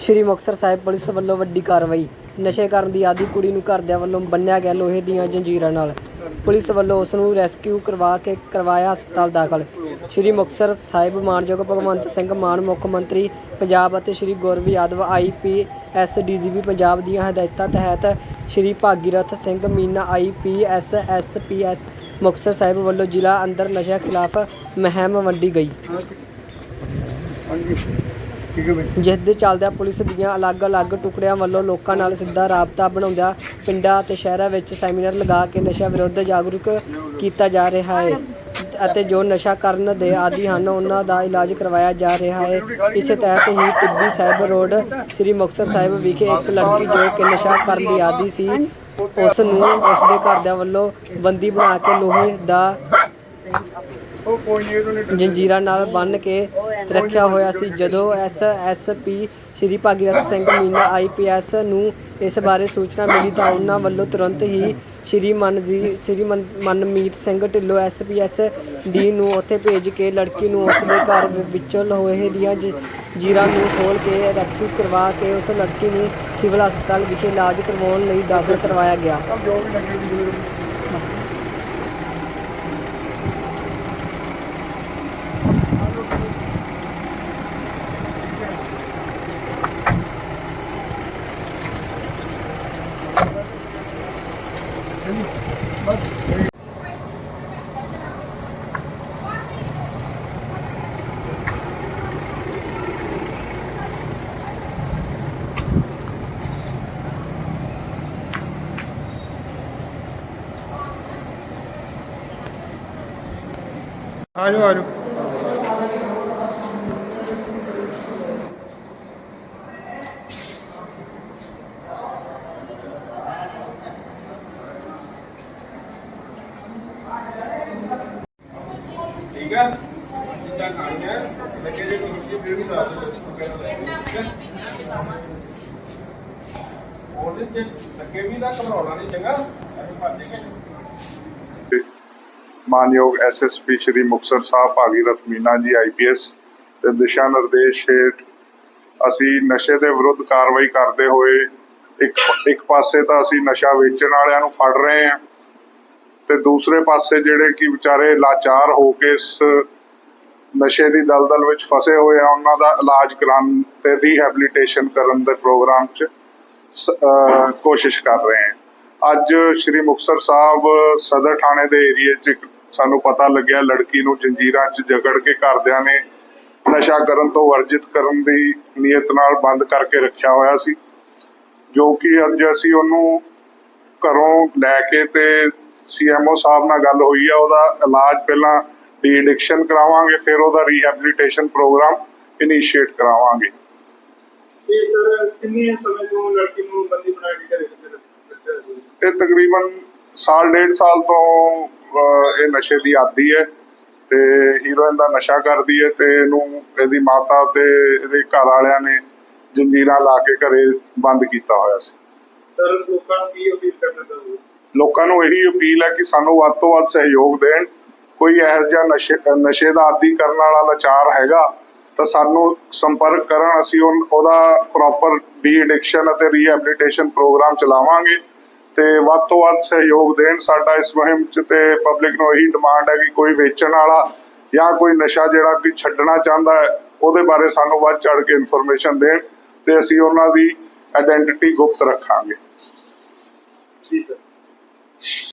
ਸ਼੍ਰੀ ਮੁਕਤਸਰ ਸਾਹਿਬ police ਵੱਲੋਂ ਵੱਡੀ ਕਾਰਵਾਈ। ਨਸ਼ੇ ਕਰਨ ਦੀ ਆਦੀ ਕੁੜੀ ਨੂੰ ਘਰਦਿਆਂ ਵੱਲੋਂ ਬੰਨਿਆ ਗਿਆ ਲੋਹੇ ਦੀਆਂ ਜੰਜੀਰਾਂ ਨਾਲ। ਪੁਲਿਸ ਵੱਲੋਂ ਉਸ ਨੂੰ ਰੈਸਕਿਊ ਕਰਵਾ ਕੇ ਕਰਵਾਇਆ ਹਸਪਤਾਲ ਦਾਖਲ। ਸ਼੍ਰੀ ਮੁਕਤਸਰ ਸਾਹਿਬ ਮਾਨਯੋਗ ਭਗਵੰਤ ਸਿੰਘ ਮਾਨ, ਮੁੱਖ ਮੰਤਰੀ ਪੰਜਾਬ ਅਤੇ ਸ਼੍ਰੀ ਗੌਰਵ ਯਾਦਵ ਆਈਪੀਐਸ ਡੀਜੀਪੀ ਪੰਜਾਬ ਦੀਆਂ ਹਦਾਇਤਾਂ ਤਹਿਤ ਸ਼੍ਰੀ ਭਾਗੀਰਥ ਸਿੰਘ ਮੀਨਾ ਆਈਪੀਐਸ ਐਸਪੀਐਸ ਮੁਕਤਸਰ ਸਾਹਿਬ ਵੱਲੋਂ ਜ਼ਿਲ੍ਹਾ ਅੰਦਰ ਨਸ਼ਾ ਖਿਲਾਫ ਮੁਹਿੰਮ ਵੰਡੀ ਗਈ। ਜਿਸ ਦੇ ਚੱਲਦਿਆਂ ਪੁਲਿਸ ਦੀਆਂ ਅਲੱਗ-ਅਲੱਗ ਟੁਕੜਿਆਂ ਵੱਲੋਂ ਲੋਕਾਂ ਨਾਲ ਸਿੱਧਾ ਰਾਬਤਾ ਬਣਾਉਂਦਿਆਂ ਪਿੰਡਾਂ ਅਤੇ ਸ਼ਹਿਰਾਂ ਵਿੱਚ ਸੈਮੀਨਾਰ ਲਗਾ ਕੇ ਨਸ਼ਾ ਵਿਰੁੱਧ ਜਾਗਰੂਕ ਕੀਤਾ ਜਾ ਰਿਹਾ ਹੈ ਅਤੇ ਜੋ ਨਸ਼ਾ ਕਰਨ ਦੇ ਆਦੀ ਹਨ ਉਹਨਾਂ ਦਾ ਇਲਾਜ ਕਰਵਾਇਆ ਜਾ ਰਿਹਾ ਹੈ। ਇਸੇ ਤਹਿਤ ਹੀ ਟਿੱਬੀ ਸਾਹਿਬ ਰੋਡ ਸ੍ਰੀ ਮੁਕਤਸਰ ਸਾਹਿਬ ਵਿਖੇ ਇੱਕ ਲੜਕੀ ਜੋ ਕਿ ਨਸ਼ਾ ਕਰਨ ਦੀ ਆਦੀ ਸੀ ਉਸ ਨੂੰ ਉਸ ਦੇ ਘਰਦਿਆਂ ਵੱਲੋਂ ਬੰਦੀ ਬਣਾ ਕੇ ਲੋਹੇ ਦਾ ਜੰਜੀਰਾਂ ਨਾਲ ਬੰਨ੍ਹ ਕੇ ਰੱਖਿਆ ਹੋਇਆ ਸੀ। ਜਦੋਂ ਐਸਐਸਪੀ ਸ਼੍ਰੀ ਭਾਗੀਰਥ ਸਿੰਘ ਮੀਨਾ ਆਈਪੀਐਸ ਨੂੰ ਇਸ ਬਾਰੇ ਸੂਚਨਾ ਮਿਲੀ ਤਾਂ ਉਹਨਾਂ ਵੱਲੋਂ ਤੁਰੰਤ ਹੀ ਸ਼੍ਰੀ ਮਨਜੀ ਸ਼੍ਰੀ ਮਨਮੀਤ ਸਿੰਘ ਢਿੱਲੋਂ ਐਸਪੀਐਸ ਡੀ ਨੂੰ ਉੱਥੇ ਭੇਜ ਕੇ ਲੜਕੀ ਨੂੰ ਉਸ ਦੇ ਘਰ ਵਿੱਚੋਂ ਲੋਹੇ ਦੀਆਂ ਜ- ਜੀਰਾਂ ਨੂੰ ਖੋਲ ਕੇ ਰੈਕਸੀ ਕਰਵਾ ਕੇ ਉਸ ਲੜਕੀ ਨੂੰ ਸਿਵਲ ਹਸਪਤਾਲ ਵਿਖੇ ਇਲਾਜ ਕਰਵਾਉਣ ਲਈ ਦਾਖਲ ਕਰਵਾਇਆ ਗਿਆ। ਸਭ ਜੋ ਵੀ ਲੱਗੇ ਵੀ ਜ਼ਰੂਰ ਬਸ ਆ ਜਾਓ ਆ ਜਾਓ ਠੀਕ ਹੈ ਚੀਜ਼ਾਂ ਖਾਣੀਆਂ ਲੱਗੇ ਜੇ ਕੋਈ ਫਿਰ ਵੀ ਦੱਸ ਦਿਓ ਬਿਸਕੁਟ ਵਗੈਰਾ ਠੀਕ ਹੈ ਉਹਦੇ ਜੇ ਲੱਗੇ ਵੀ ਤਾਂ ਘਬਰਾਉਣਾ ਨਹੀਂ, ਚੰਗਾ? ਅਸੀਂ ਭੱਜ ਕੇ ਮਾਨਯੋਗ ਐਸਐਸਪੀ ਸ਼੍ਰੀ ਮੁਕਤਸਰ ਸਾਹਿਬ, ਭਾਗੀਰਥ ਮੀਨਾ ਜੀ ਆਈਪੀਐਸ ਦੇ ਦਿਸ਼ਾ ਨਿਰਦੇਸ਼ ਹੇਠ ਅਸੀਂ ਨਸ਼ੇ ਦੇ ਵਿਰੁੱਧ ਕਾਰਵਾਈ ਕਰਦੇ ਹੋਏ ਇੱਕ ਇੱਕ ਪਾਸੇ ਤਾਂ ਅਸੀਂ ਨਸ਼ਾ ਵੇਚਣ ਵਾਲਿਆਂ ਨੂੰ ਫੜ ਰਹੇ ਹਾਂ ਤੇ ਦੂਸਰੇ ਪਾਸੇ ਜਿਹੜੇ ਕਿ ਵਿਚਾਰੇ ਲਾਚਾਰ ਹੋ ਕੇ ਇਸ ਨਸ਼ੇ ਦੀ ਦਲਦਲ ਵਿੱਚ ਫਸੇ ਹੋਏ ਆ, ਉਹਨਾਂ ਦਾ ਇਲਾਜ ਕਰਾਉਣ ਤੇ ਰੀਹੈਬਿਲਿਟੇਸ਼ਨ ਕਰਨ ਦੇ ਪ੍ਰੋਗਰਾਮ 'ਚ ਕੋਸ਼ਿਸ਼ ਕਰ ਰਹੇ ਹਾਂ ਅੱਜ ਸ਼੍ਰੀ ਮੁਕਤਸਰ ਸਾਹਿਬ ਸਦਰ ਥਾਣੇ ਦੇ ਏਰੀਏ 'ਚ ਇੱਕ ਸਾਨੂੰ ਪਤਾ ਲੱਗਿਆ, ਲੜਕੀ ਨੂੰ ਜੰਜੀਰਾਂ 'ਚ ਜਕੜ ਕੇ ਘਰਦਿਆਂ ਨੇ ਨਸ਼ਾ ਕਰਨ ਤੋਂ ਵਰਜਿਤ ਕਰਨ ਦੀ ਨੀਅਤ ਨਾਲ ਬੰਦ ਕਰਕੇ ਰੱਖਿਆ ਹੋਇਆ ਸੀ, ਜੋ ਕਿ ਅੱਜ ਅਸੀਂ ਉਹਨੂੰ ਘਰੋਂ ਲੈ ਕੇ ਤੇ ਸੀਐਮਓ ਸਾਹਿਬ ਨਾਲ ਗੱਲ ਹੋਈ ਆ ਉਹਦਾ ਇਲਾਜ ਪਹਿਲਾਂ ਡੀ ਐਡਿਕਸ਼ਨ ਕਰਾਵਾਂਗੇ ਫਿਰ ਉਹਦਾ ਰੀਹੈਬਿਲਿਟੇਸ਼ਨ ਪ੍ਰੋਗਰਾਮ ਇਨੀਸ਼ੀਏਟ ਕਰਾਵਾਂਗੇ। ਇਹ ਸਰ ਕਿੰਨੇ ਸਮੇਂ ਤੋਂ ਲੜਕੀ ਨੂੰ ਬੰਦੀ ਬਣਾ ਕੇ ਘਰੇ ਵਿੱਚ ਰੱਖਿਆ ਸੀ ਇਹ ਤਕਰੀਬਨ ਸਾਲ ਡੇਢ ਸਾਲ ਤੋਂ ਇਹ ਨਸ਼ੇ ਦੀ ਆਦੀ ਹੈ ਤੇ ਹੀਰੋਇਨ ਦਾ ਨਸ਼ਾ ਕਰਦੀ ਹੈ ਤੇ ਇਹਨੂੰ ਇਹਦੀ ਮਾਤਾ ਤੇ ਇਹਦੇ ਘਰ ਵਾਲਿਆਂ ਨੇ ਜੰਜੀਰਾਂ ਲਾ ਕੇ ਘਰੇ ਬੰਦ ਕੀਤਾ ਹੋਇਆ ਸੀ। ਸਰ, ਲੋਕਾਂ ਨੂੰ ਕੀ ਅਪੀਲ ਕਰਨਾ ਚਾਹੁੰਦੇ ਲੋਕਾਂ ਨੂੰ ਇਹੀ ਅਪੀਲ ਹੈ ਕਿ ਸਾਨੂੰ ਵੱਧ ਤੋਂ ਵੱਧ ਸਹਿਯੋਗ ਦੇਣ। ਕੋਈ ਇਹੋ ਜਿਹਾ ਨਸ਼ੇ ਨਸ਼ੇ ਦਾ ਆਦੀ ਕਰਨ ਵਾਲਾ ਲਾਚਾਰ ਹੈਗਾ, ਤਾਂ ਸਾਨੂੰ ਸੰਪਰਕ ਕਰਨ, ਅਸੀਂ ਉਹਦਾ ਪ੍ਰੋਪਰ ਡੀ ਐਡਿਕਸ਼ਨ ਅਤੇ ਰੀਹੈਬਿਲਿਟੇਸ਼ਨ ਪ੍ਰੋਗਰਾਮ ਚਲਾਵਾਂਗੇ ਤੇ ਵੱਧ ਤੋਂ ਵੱਧ ਸਹਿਯੋਗ ਦੇਣ। ਸਾਡਾ ਇਸ ਮੁਹਿੰਮ 'ਚ ਤੇ ਪਬਲਿਕ ਨੂੰ ਇਹੀ ਡਿਮਾਂਡ ਹੈ ਕਿ ਕੋਈ ਵੇਚਣ ਵਾਲਾ ਜਾਂ ਕੋਈ ਨਸ਼ਾ ਜਿਹੜਾ ਕਿ ਛੱਡਣਾ ਚਾਹੁੰਦਾ ਹੈ, ਉਹਦੇ ਬਾਰੇ ਸਾਨੂੰ ਵੱਧ ਚੜ ਕੇ ਇਨਫੋਰਮੇਸ਼ਨ ਦੇਣ ਤੇ ਅਸੀਂ ਉਹਨਾਂ ਦੀ ਆਇਡੈਂਟੀਟੀ ਗੁਪਤ ਰੱਖਾਂਗੇ। ਜੀ ਸਰ